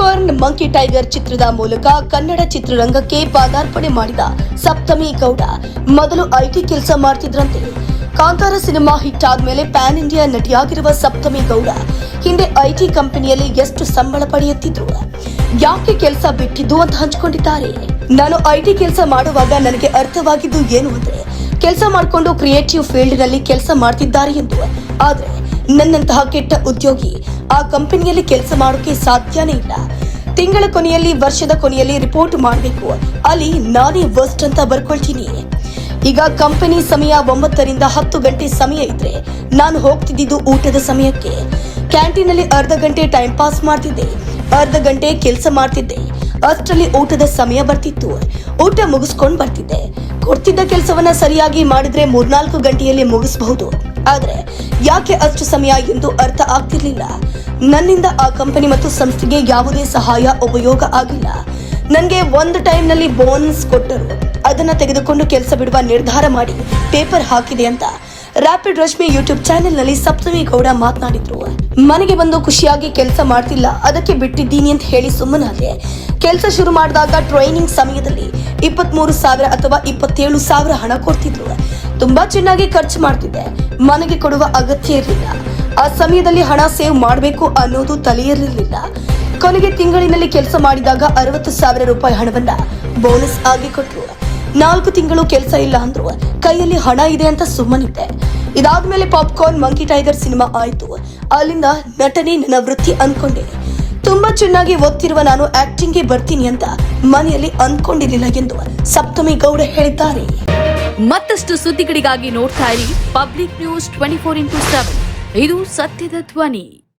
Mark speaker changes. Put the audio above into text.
Speaker 1: Popcorn monkey tiger ಚಿತ್ರದ ಮೂಲಕ ಕನ್ನಡ ಚಿತ್ರರಂಗಕ್ಕೆ ಪಾದಾರ್ಪಣೆ ಮಾಡಿದ ಸಪ್ತಮಿ ಗೌಡ ಮೊದಲು ಐಟಿ ಕೆಲಸ ಮಾಡ್ತಿದ್ರಂತೆ. ಕಾಂತಾರ ಸಿನಿಮಾ ಹಿಟ್ ಆದ್ಮೇಲೆ ಪ್ಯಾನ್ ಇಂಡಿಯಾ ನಟಿಯಾಗಿರುವ ಸಪ್ತಮಿ ಗೌಡ ಹಿಂದೆ ಐಟಿ ಕಂಪನಿಯಲ್ಲಿ ಎಷ್ಟು ಸಂಬಳ ಪಡೆಯುತ್ತಿದ್ರು. ಯಾಕೆ ಕೆಲಸ ಬಿಟ್ಟಿದ್ದು ಅಂತ ಹಂಚಿಕೊಂಡಿದ್ದಾರೆ. ನಾನು ಐಟಿ ಕೆಲಸ ಮಾಡುವಾಗ ನನಗೆ ಅರ್ಥವಾಗಿದ್ದು ಏನು ಅಂದ್ರೆ, ಕೆಲಸ ಮಾಡಿಕೊಂಡು ಕ್ರಿಯೇಟಿವ್ ಫೀಲ್ಡ್ನಲ್ಲಿ ಕೆಲಸ ಮಾಡ್ತಿದ್ದಾರೆ ಎಂದು. ಆದ್ರೆ ನನ್ನಂತಹ ಕೆಟ್ಟ ಉದ್ಯೋಗಿ ಆ ಕಂಪನಿಯಲ್ಲಿ ಕೆಲಸ ಮಾಡೋಕೆ ಸಾಧ್ಯನೇ ಇಲ್ಲ. ತಿಂಗಳ ಕೊನೆಯಲ್ಲಿ, ವರ್ಷದ ಕೊನೆಯಲ್ಲಿ ರಿಪೋರ್ಟ್ ಮಾಡಬೇಕು. ಅಲ್ಲಿ ನಾನೇ ವರ್ಸ್ಟ್ ಅಂತ ಬರ್ಕೊಳ್ತೀನಿ. ಈಗ ಕಂಪನಿ ಸಮಯ ಒಂಬತ್ತರಿಂದ ಹತ್ತು ಗಂಟೆ ಸಮಯ ಇದ್ರೆ ನಾನು ಹೋಗ್ತಿದ್ದಿದ್ದು ಊಟದ ಸಮಯಕ್ಕೆ. ಕ್ಯಾಂಟೀನಲ್ಲಿ ಅರ್ಧ ಗಂಟೆ ಟೈಮ್ ಪಾಸ್ ಮಾಡ್ತಿದ್ದೆ. ಅರ್ಧ ಗಂಟೆ ಕೆಲಸ ಮಾಡ್ತಿದ್ದೆ. ಅಷ್ಟರಲ್ಲಿ ಊಟದ ಸಮಯ ಬರ್ತಿತ್ತು. ಊಟ ಮುಗಿಸ್ಕೊಂಡ್ ಬರ್ತಿದ್ದೆ. ಕೊಡ್ತಿದ್ದ ಕೆಲಸವನ್ನ ಸರಿಯಾಗಿ ಮಾಡಿದ್ರೆ ಮೂರ್ನಾಲ್ಕು ಗಂಟೆಯಲ್ಲಿ ಮುಗಿಸಬಹುದು. ಆದ್ರೆ ಯಾಕೆ ಅಷ್ಟು ಸಮಯ ಎಂದು ಅರ್ಥ ಆಗ್ತಿರ್ಲಿಲ್ಲ. ನನ್ನಿಂದ ಆ ಕಂಪನಿ ಮತ್ತು ಸಂಸ್ಥೆಗೆ ಯಾವುದೇ ಸಹಾಯ, ಉಪಯೋಗ ಆಗಿಲ್ಲ. ನನಗೆ ಒಂದು ಟೈಮ್ನಲ್ಲಿ ಬೋನಸ್ ಕೊಟ್ಟರು. ಅದನ್ನು ತೆಗೆದುಕೊಂಡು ಕೆಲಸ ಬಿಡುವ ನಿರ್ಧಾರ ಮಾಡಿ ಪೇಪರ್ ಹಾಕಿದೆ ಅಂತ ರಾಪಿಡ್ ರಶ್ಮಿ ಯೂಟ್ಯೂಬ್ ಚಾನೆಲ್ನಲ್ಲಿ ಸಪ್ತಮಿ ಗೌಡ ಮಾತನಾಡಿದ್ರು. ಮನೆಗೆ ಬಂದು ಖುಷಿಯಾಗಿ ಕೆಲಸ ಮಾಡ್ತಿಲ್ಲ. ಅದಕ್ಕೆ ಬಿಟ್ಟಿದ್ದೀನಿ ಅಂತ ಹೇಳಿ ಸುಮ್ಮನಾದೆ. ಕೆಲಸ ಶುರು ಮಾಡಿದಾಗ ಟ್ರೈನಿಂಗ್ ಸಮಯದಲ್ಲಿ ಇಪ್ಪತ್ಮೂರು ಸಾವಿರ ಅಥವಾ ಇಪ್ಪತ್ತೇಳು ಸಾವಿರ ಹಣ ಕೊಡ್ತಿದ್ರು. ತುಂಬಾ ಚೆನ್ನಾಗಿ ಖರ್ಚು ಮಾಡ್ತಿದ್ದೆ. ಮನೆಗೆ ಕೊಡುವ ಅಗತ್ಯ ಇರಲಿಲ್ಲ. ಆ ಸಮಯದಲ್ಲಿ ಹಣ ಸೇವ್ ಮಾಡಬೇಕು ಅನ್ನೋದು ತಲೆಯಿರಲಿಲ್ಲ ಕೊನೆಗೆ ತಿಂಗಳಿನಲ್ಲಿ ಕೆಲಸ ಮಾಡಿದಾಗ ಅರವತ್ತು ಸಾವಿರ ರೂಪಾಯಿ ಹಣವನ್ನ ಬೋನಸ್ ಆಗಿ ಕೊಟ್ಟರು ನಾಲ್ಕು ತಿಂಗಳು ಕೆಲಸ ಇಲ್ಲ ಅಂದ್ರು. ಕೈಯಲ್ಲಿ ಹಣ ಇದೆ ಅಂತ ಸುಮ್ಮನಿದ್ದೆ. ಇದಾದ್ಮೇಲೆ ಪಾಪ್ಕಾರ್ನ್ ಮಂಕಿ ಟೈಗರ್ ಸಿನಿಮಾ ಆಯ್ತು. ಅಲ್ಲಿಂದ ನಟನೆ ನನ್ನ ವೃತ್ತಿ ಅನ್ಕೊಂಡೆ. ತುಂಬಾ ಚೆನ್ನಾಗಿ ಓದ್ತಿರುವ ನಾನು ಆಕ್ಟಿಂಗ್ಗೆ ಬರ್ತೀನಿ ಅಂತ ಮನೆಯಲ್ಲಿ ಅನ್ಕೊಂಡಿರಲಿಲ್ಲ ಎಂದು ಸಪ್ತಮಿ ಗೌಡ ಹೇಳಿದ್ದಾರೆ.
Speaker 2: ಮತ್ತಷ್ಟು ಸುದ್ದಿಗಳಿಗಾಗಿ ನೋಡ್ತಾ ಇರಿ public news twenty four into seven. ಇದು ಸತ್ಯದ ಧ್ವನಿ.